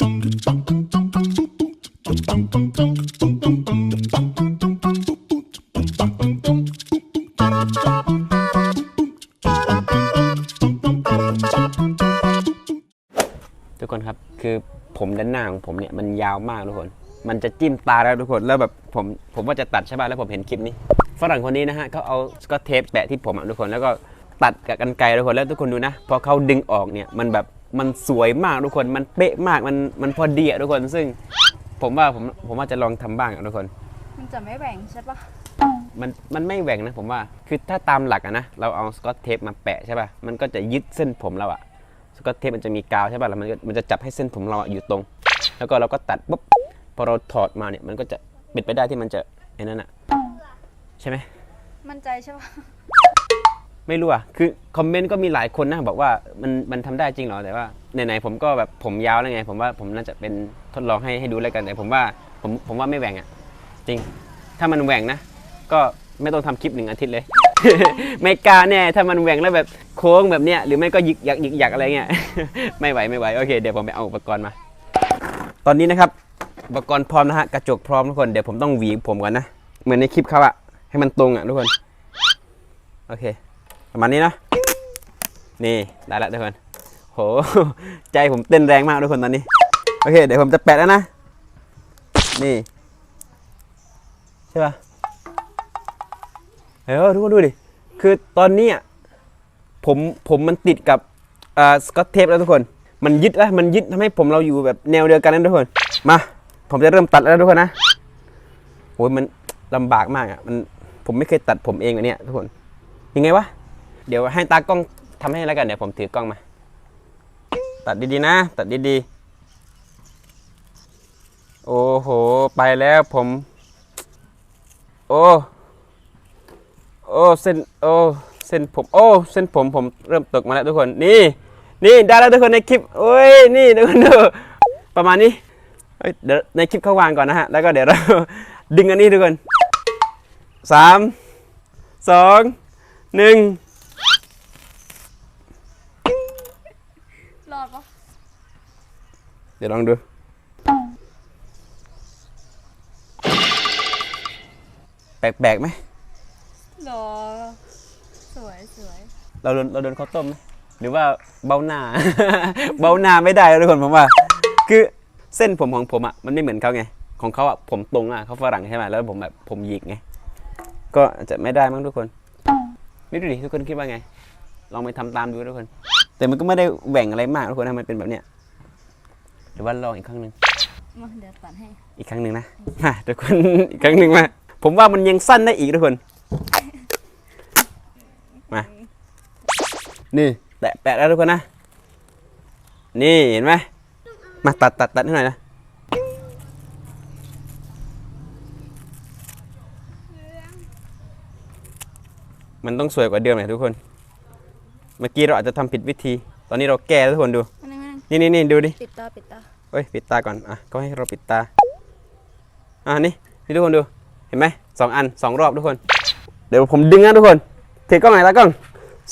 ทุกคนครับคือผมด้านหน้าของผมเนี่ยมันยาวมากทุกคน มันจะจิ้มตาแล้วทุกคนแล้วแบบผมผมว่าจะตัดใช่ป่ะแล้วผมเห็นคลิปนี้ฝรั่งคนนี้นะฮะเขาเอาสกอตเทปแปะที่ผมอะทุกคนแล้วก็ตัดกับกันไกรทุกคนแล้วทุกคนดูนะพอเขาดึงออกเนี่ยมันแบบ มันสวยมากทุกคนมันเป๊ะมากมันมันพอดีอะทุกคนซึ่ง ผมว่าผมผมว่าจะลองทำบ้างอะทุกคน มันจะไม่แบ่งใช่ปะมันมันไม่แหว่งนะผมว่า คือถ้าตามหลักอะนะ เราเอาสกอตเทปมาแปะใช่ป่ะ มันก็จะยึดเส้นผมเราอะสกอตเทปมันจะมีกาวใช่ป่ะ แล้วมันก็มันจะจับให้เส้นผมเราอะอยู่ตรง แล้วก็เราก็ตัดปุ๊บ พอเราถอดมาเนี่ย มันก็จะเป็นไปได้ที่มันจะไอ้นั่นอะใช่ไหม มั่นใจใช่ปะ ไม่รู้อะคือคอมเมนต์ก็มีหลายคนนะบอกว่ามันมันทำได้จริงเหรอแต่ว่าไหนๆผมก็แบบผมยาวแล้วไง ผมว่าผมน่าจะเป็นทดลองให้ให้ดูแล้วกันแต่ผมว่าผมผมว่าไม่แหว่งอะจริง ถ้ามันแหว่งนะ ก็ไม่ต้องทำคลิปหนึ่งอาทิตย์เลย ไม่กล้าแน่ถ้ามันแหว่งแล้วแบบโค้งแบบเนี้ยหรือไม่ก็หยิกหยักยิกยักอะไรเงี้ยไม่ไหวไม่ไหวโอเคเดี๋ยวผมไปเอาอุปกรณ์มา ตอนนี้นะครับอุปกรณ์พร้อมนะฮะกระจกพร้อมทุกคนเดี๋ยวผมต้องหวีผมก่อนนะเหมือนในคลิปเขาอะให้มันตรงอะทุกคนโอเค ประมาณนี้นะนี่ได้แล้วทุกคนโหใจผมเต้นแรงมากทุกคนตอนนี้โอเค เดี๋ยวผมจะแปะแล้วนะ นี่ ใช่ปะเฮ้ยทุกคนดูดิ คือตอนนี้อะผมผมมันติดกับอ่าสกอตเทปแล้วทุกคน มันยึดแล้วมันยึดทำให้ผมเราอยู่แบบแนวเดียวกันนะทุกคน มา ผมจะเริ่มตัดแล้วทุกคนนะโอ้ยมันลำบากมากอะมันผมไม่เคยตัดผมเองอันเนี้ยทุกคน ยังไงวะ เดี๋ยวให้ตากล้องทำให้แล้วกัน เดี๋ยวผมถือกล้องมา ตัดดีๆนะ ตัดดีๆ โอ้โห ไปแล้วผม โอ้ โอ้เส้น โอ้เส้นผม โอ้เส้นผมผมเริ่มตกมาแล้วทุกคน นี่ นี่ได้แล้วทุกคนในคลิปโอ้ย นี่ทุกคนดูประมาณนี้เอ้ยเดี๋ยวในคลิปเขาวางก่อนนะฮะ แล้วก็เดี๋ยวเราดึงอันนี้ทุกคนสามสองหนึ่ง รอดปะ เดี๋ยวลองดู แปลกๆไหมรอ สวยสวยเราโดนเราโดนข้าวต้มไหมหรือว่าเบ้าหน้า เบ้าหน้าไม่ได้ทุกคนผมว่า คือเส้นผมของผมอะมันไม่เหมือนเขาไง ของเขาอะผมตรงอะเขาฝรั่งใช่ไหมแล้วผมแบบผมหยิกไง ก็อาจจะไม่ได้มั้งทุกคน ไม่รู้ดิทุกคนคิดว่าไง ลองไปทำตามดูทุกคน แต่มันก็ไม่ได้แหว่งอะไรมากทุกคนนะมันเป็นแบบเนี้ยห รือว่าลองอีกครั้งหนึ่งมาเดี๋ยวตัดให้ อีกครั้งหนึ่งนะมาทุกคน อีกครั้งหนึ่งมา ผมว่ามันยังสั้นได้อีกทุกคน มา นี่แตะแตะแล้วทุกคนนะ นี่เห็นไหม มาตัดตัดตัดให้หน่อยนะ มันต้องสวยกว่าเดิมหน่อยทุกคน เมื่อกี้เราอาจจะทำผิดวิธี ตอนนี้เราแก้แล้วทุกคนดูอั นนี้มันนี่นี่นี่ดูดิปิดตาปิดตาเฮ้ยปิดตาก่อนอะก็ให้เราปิดตาอะนี่นี่ทุกคนดูเห็นไหมสองอันสองรอบทุกคน เดี๋ยวผมดึงนะทุกคนถือกล้องไหนตากล้อง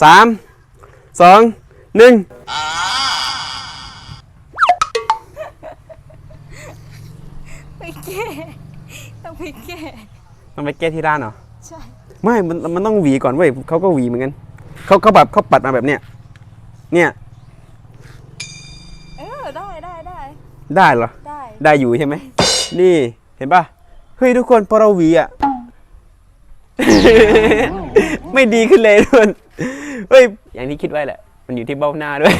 สามสองหนึ่งไปแก้ต้องไปแก้ต้องไปแก้ที่ร้านเหรอใช่ไม่มันมันต้องหวีก่อนเว้ยเขาก็หวีเหมือนกันเขาเขาแบบเขาปัดมาแบบเนี้ยเนี่ย เออได้ได้ได้ ได้เหรอ ได้ ได้อยู่ใช่ไหม นี่เห็นป่ะ เฮ้ยทุกคนพอเราหวีอะ ไม่ดีขึ้นเลยทุกคน เฮ้ย อย่างที่คิดไว้แหละ มันอยู่ที่เบ้าหน้าด้วย